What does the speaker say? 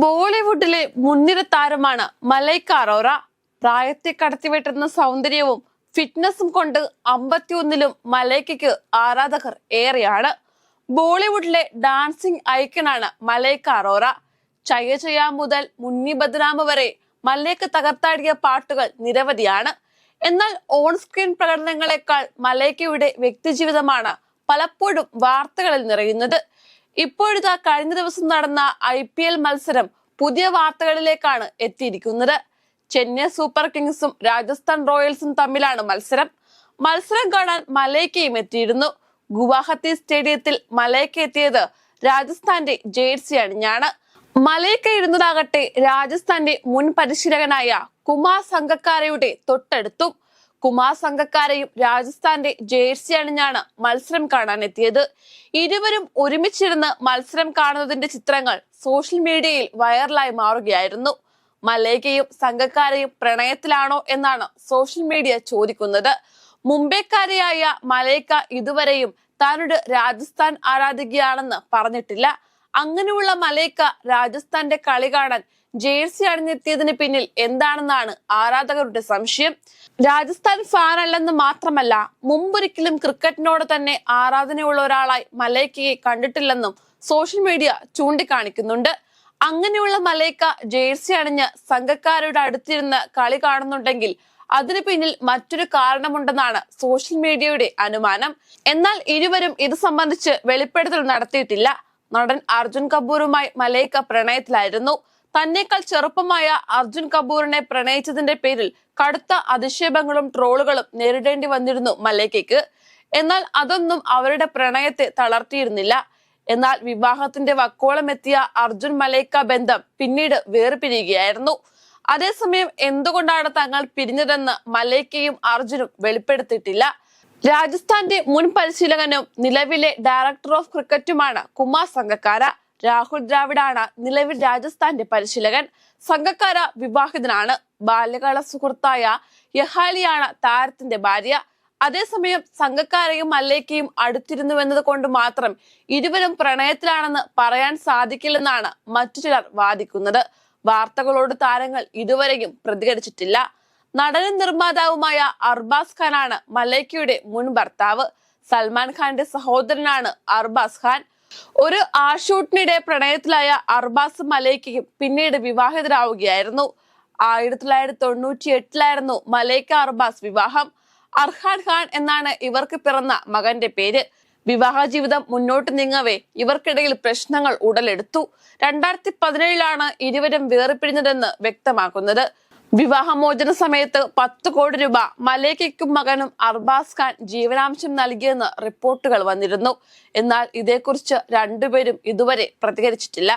ബോളിവുഡിലെ മുൻനിര താരമാണ് മലൈക്ക അറോറ. പ്രായത്തെ കടത്തിവെട്ടുന്ന സൗന്ദര്യവും ഫിറ്റ്നസും കൊണ്ട് അമ്പത്തിയൊന്നിലും മലൈക്കയ്ക്ക് ആരാധകർ ഏറെയാണ്. ബോളിവുഡിലെ ഡാൻസിംഗ് ഐക്കണാണ് മലൈക്ക അറോറ. ചയ ചയ മുതൽ മുന്നി ബദ്നാമ വരെ മലൈക്ക തകർത്താടിയ പാട്ടുകൾ നിരവധിയാണ്. എന്നാൽ ഓൺ സ്ക്രീൻ പ്രകടനങ്ങളെക്കാൾ മലൈക്കയുടെ വ്യക്തിജീവിതമാണ് പലപ്പോഴും വാർത്തകളിൽ നിറയുന്നത്. ഇപ്പോഴിതാ കഴിഞ്ഞ ദിവസം നടന്ന ഐ പി എൽ മത്സരം പുതിയ വാർത്തകളിലേക്കാണ് എത്തിയിരിക്കുന്നത്. ചെന്നൈ സൂപ്പർ കിങ്സും രാജസ്ഥാൻ റോയൽസും തമ്മിലാണ് മത്സരം. മത്സരം കാണാൻ മലൈക്കയും എത്തിയിരുന്നു. ഗുവാഹത്തി സ്റ്റേഡിയത്തിൽ മലൈക്ക എത്തിയത് രാജസ്ഥാന്റെ ജേഴ്സി അണിഞ്ഞാണ്. മലൈക്ക ഇരുന്നതാകട്ടെ രാജസ്ഥാന്റെ മുൻ പരിശീലകനായ കുമാർ സംഘക്കാരയുടെ തൊട്ടടുത്തും കുമാർ സംഘക്കാരെയും രാജസ്ഥാന്റെ ജേഴ്സി അണിഞ്ഞാണ് മത്സരം കാണാൻ എത്തിയത് ഇരുവരും ഒരുമിച്ചിരുന്ന് മത്സരം കാണുന്നതിന്റെ ചിത്രങ്ങൾ സോഷ്യൽ മീഡിയയിൽ വൈറലായി മാറുകയായിരുന്നു. മലേക്കയും സംഘക്കാരെയും പ്രണയത്തിലാണോ എന്നാണ് സോഷ്യൽ മീഡിയ ചോദിക്കുന്നത്. മുംബൈക്കാരിയായ മലേക്ക ഇതുവരെയും താനൊരു രാജസ്ഥാൻ ആരാധികയാണെന്ന് പറഞ്ഞിട്ടില്ല. അങ്ങനെയുള്ള മലേക്ക രാജസ്ഥാന്റെ കളി കാണാൻ ജേഴ്സി അണിഞ്ഞെത്തിയതിന് പിന്നിൽ എന്താണെന്നാണ് ആരാധകരുടെ സംശയം? രാജസ്ഥാൻ ഫാൻ അല്ലെന്ന് മാത്രമല്ല മുമ്പൊരിക്കലും ക്രിക്കറ്റിനോട് തന്നെ ആരാധനയുള്ള ഒരാളായി മലേക്കയെ കണ്ടിട്ടില്ലെന്നും സോഷ്യൽ മീഡിയ ചൂണ്ടിക്കാണിക്കുന്നുണ്ട്. അങ്ങനെയുള്ള മലേക്ക ജേഴ്സി അണിഞ്ഞ് സംഘക്കാരുടെ അടുത്തിരുന്ന് കളി കാണുന്നുണ്ടെങ്കിൽ അതിനു പിന്നിൽ മറ്റൊരു കാരണമുണ്ടെന്നാണ് സോഷ്യൽ മീഡിയയുടെ അനുമാനം. എന്നാൽ ഇരുവരും ഇത് സംബന്ധിച്ച് വെളിപ്പെടുത്തൽ നടത്തിയിട്ടില്ല. നടൻ അർജുൻ കപൂറുമായി മലൈക്ക പ്രണയത്തിലായിരുന്നു. തന്നേക്കാൾ ചെറുപ്പമായ അർജുൻ കപൂറിനെ പ്രണയിച്ചതിന്റെ പേരിൽ കടുത്ത അധിക്ഷേപങ്ങളും ട്രോളുകളും നേരിടേണ്ടി വന്നിരുന്നു മലൈക്കയ്ക്ക്. എന്നാൽ അതൊന്നും അവരുടെ പ്രണയത്തെ തളർത്തിയിരുന്നില്ല. എന്നാൽ വിവാഹത്തിന്റെ വക്കോളം എത്തിയ അർജുൻ മലൈക്ക ബന്ധം പിന്നീട് വേർപിരിയുകയായിരുന്നു. അതേസമയം എന്തുകൊണ്ടാണ് തങ്ങൾ പിരിഞ്ഞതെന്ന് മലൈക്കയും അർജുനും വെളിപ്പെടുത്തിയിട്ടില്ല. രാജസ്ഥാന്റെ മുൻ പരിശീലകനും നിലവിലെ ഡയറക്ടർ ഓഫ് ക്രിക്കറ്റുമാണ് കുമാർ സംഘക്കാര രാഹുൽ ദ്രാവിഡാണ് നിലവിൽ രാജസ്ഥാന്റെ പരിശീലകൻ. സംഘക്കാര വിവാഹിതനാണ്. ബാല്യകാല സുഹൃത്തായ യഹാലിയാണ് താരത്തിന്റെ ഭാര്യ. അതേസമയം സംഘക്കാരെയും മല്ലേക്കയും അടുത്തിരുന്നുവെന്നത് കൊണ്ട് മാത്രം ഇരുവരും പ്രണയത്തിലാണെന്ന് പറയാൻ സാധിക്കില്ലെന്നാണ് മറ്റു ചിലർ വാദിക്കുന്നത്. വാർത്തകളോട് താരങ്ങൾ ഇതുവരെയും പ്രതികരിച്ചിട്ടില്ല. നടനും നിർമ്മാതാവുമായ അർബാസ് ഖാനാണ് മലൈക്കയുടെ മുൻ ഭർത്താവ്. സൽമാൻ ഖാന്റെ സഹോദരനാണ് അർബാസ് ഖാൻ. ഒരു ആഷൂട്ടിനിടെ പ്രണയത്തിലായ അർബാസ് മലൈക്കയും പിന്നീട് വിവാഹിതരാവുകയായിരുന്നു. ആയിരത്തി തൊള്ളായിരത്തി തൊണ്ണൂറ്റി എട്ടിലായിരുന്നു മലൈക്ക അർബാസ് വിവാഹം. അർഹാൻ ഖാൻ എന്നാണ് ഇവർക്ക് പിറന്ന മകന്റെ പേര്. വിവാഹ ജീവിതം മുന്നോട്ട് നീങ്ങവേ ഇവർക്കിടയിൽ പ്രശ്നങ്ങൾ ഉടലെടുത്തു. രണ്ടായിരത്തി പതിനേഴിലാണ് ഇരുവരും വേർപിരിഞ്ഞതെന്ന് വ്യക്തമാക്കുന്നത്. വിവാഹമോചന സമയത്ത് പത്ത് കോടി രൂപ മലേക്കയ്ക്കും മകനും അർബാസ് ഖാൻ ജീവനാംശം നൽകിയെന്ന് റിപ്പോർട്ടുകൾ വന്നിരുന്നു. എന്നാൽ ഇതേക്കുറിച്ച് രണ്ടുപേരും ഇതുവരെ പ്രതികരിച്ചിട്ടില്ല.